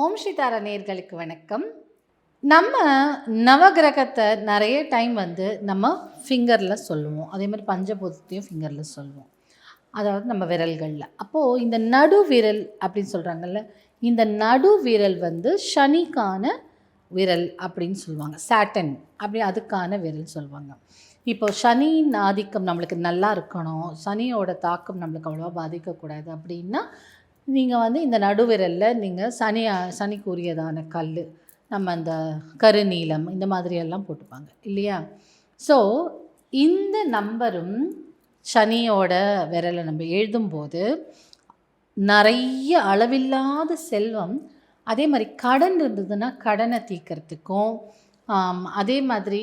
ஓம் சிதார நேர்களுக்கு வணக்கம். நம்ம நவகிரகத்தை நிறைய டைம் வந்து நம்ம ஃபிங்கரில் சொல்லுவோம். அதே மாதிரி பஞ்சபூதத்தையும் ஃபிங்கரில் சொல்லுவோம். அதாவது நம்ம விரல்களில். அப்போது இந்த நடு விரல் அப்படின்னு சொல்கிறாங்கல்ல இந்த நடு விரல் வந்து சனிக்கான விரல் அப்படின்னு சொல்லுவாங்க. சாட்டன் அப்படி அதுக்கான விரல் சொல்லுவாங்க. இப்போ சனியின் ஆதிக்கம் நம்மளுக்கு நல்லா இருக்கணும். சனியோட தாக்கம் நம்மளுக்கு அவ்வளோவா பாதிக்கக்கூடாது அப்படின்னா நீங்கள் வந்து இந்த நடுவிரலில் நீங்கள் சனி சனிக்குரியதான கல் நம்ம அந்த கருநீலம் இந்த மாதிரியெல்லாம் போட்டுப்பாங்க இல்லையா? ஸோ இந்த நம்பரும் சனியோட விரலை நம்ம எழுதும்போது நிறைய அளவில்லாத செல்வம் அதே மாதிரி கடன் இருந்ததுன்னா கடனை தீர்க்கறதுக்கும் அதே மாதிரி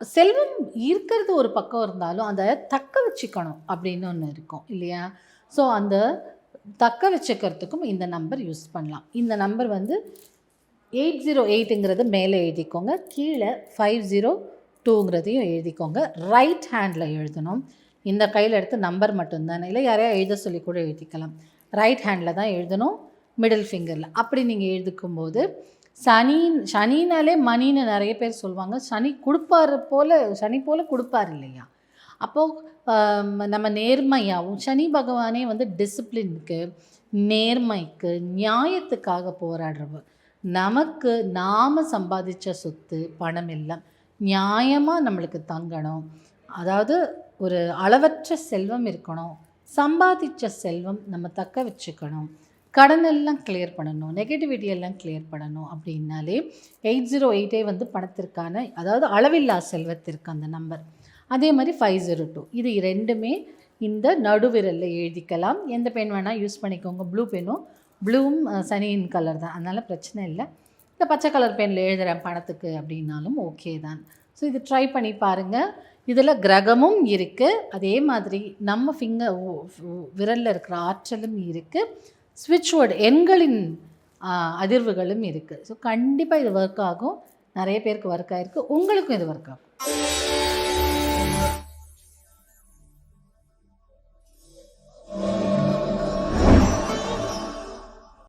செல்வம் இருக்கிறது ஒரு பக்கம் இருந்தாலும் அதை தக்க வச்சுக்கணும் அப்படின்னு ஒன்று இருக்கும் இல்லையா? ஸோ அந்த தக்க வச்சுக்கிறதுக்கும் இந்த நம்பர் யூஸ் பண்ணலாம். இந்த நம்பர் வந்து எயிட் ஜீரோ எயிட்டுங்கிறது மேலே எழுதிக்கோங்க. கீழே ஃபைவ் ஜீரோ டூங்கிறதையும் எழுதிக்கோங்க. ரைட் ஹேண்டில் எழுதணும். இந்த கையில் எடுத்து நம்பர் மட்டும்தானே. இல்லை யாரையா எழுத சொல்லி கூட எழுதிக்கலாம். ரைட் ஹேண்டில் தான் எழுதணும். மிடில் ஃபிங்கரில் அப்படி நீங்கள் எழுதிக்கும்போது சனி சனினாலே மணின்னு நிறைய பேர் சொல்லுவாங்க. சனி கொடுப்பாரு போல் சனி போல் கொடுப்பார் இல்லையா? அப்போது நம்ம நேர்மையாகவும் சனி பகவானே வந்து டிசிப்ளினுக்கு நேர்மைக்கு நியாயத்துக்காக போராடுறவர். நமக்கு நாம் சம்பாதிச்ச சொத்து பணம் எல்லாம் நியாயமாக நம்மளுக்கு தங்கணும். அதாவது ஒரு அளவற்ற செல்வம் இருக்கணும். சம்பாதிச்ச செல்வம் நம்ம தக்க வச்சுக்கணும். கடன் எல்லாம் கிளியர் பண்ணணும். நெகட்டிவிட்டி எல்லாம் கிளியர் பண்ணணும் அப்படின்னாலே எயிட் ஜீரோ எயிட்டே வந்து பணத்திற்கான அதாவது அளவில்லா செல்வத்திற்கு அந்த நம்பர் அதே மாதிரி ஃபைவ் ஜீரோ டூ இது ரெண்டுமே இந்த நடுவிரலில் எழுதிக்கலாம். எந்த பென் வேணால் யூஸ் பண்ணிக்கோங்க. ப்ளூ பெனும் ப்ளூவும் சனியின் கலர் தான். அதனால் பிரச்சனை இல்லை. இந்த பச்சை கலர் பெனில் எழுதுகிறேன் பணத்துக்கு அப்படின்னாலும் ஓகே தான். ஸோ இது ட்ரை பண்ணி பாருங்கள் இதில் கிரகமும் இருக்குது அதே மாதிரி நம்ம ஃபிங்கர் விரலில் இருக்கிற ஆற்றலும் இருக்குது ஸ்விட்ச் வேர்டு எண்களின் அதிர்வுகளும் இருக்குது ஸோ கண்டிப்பாக இது ஒர்க் ஆகும். நிறைய பேருக்கு ஒர்க் ஆகிருக்கு உங்களுக்கும் இது ஒர்க் ஆகும்.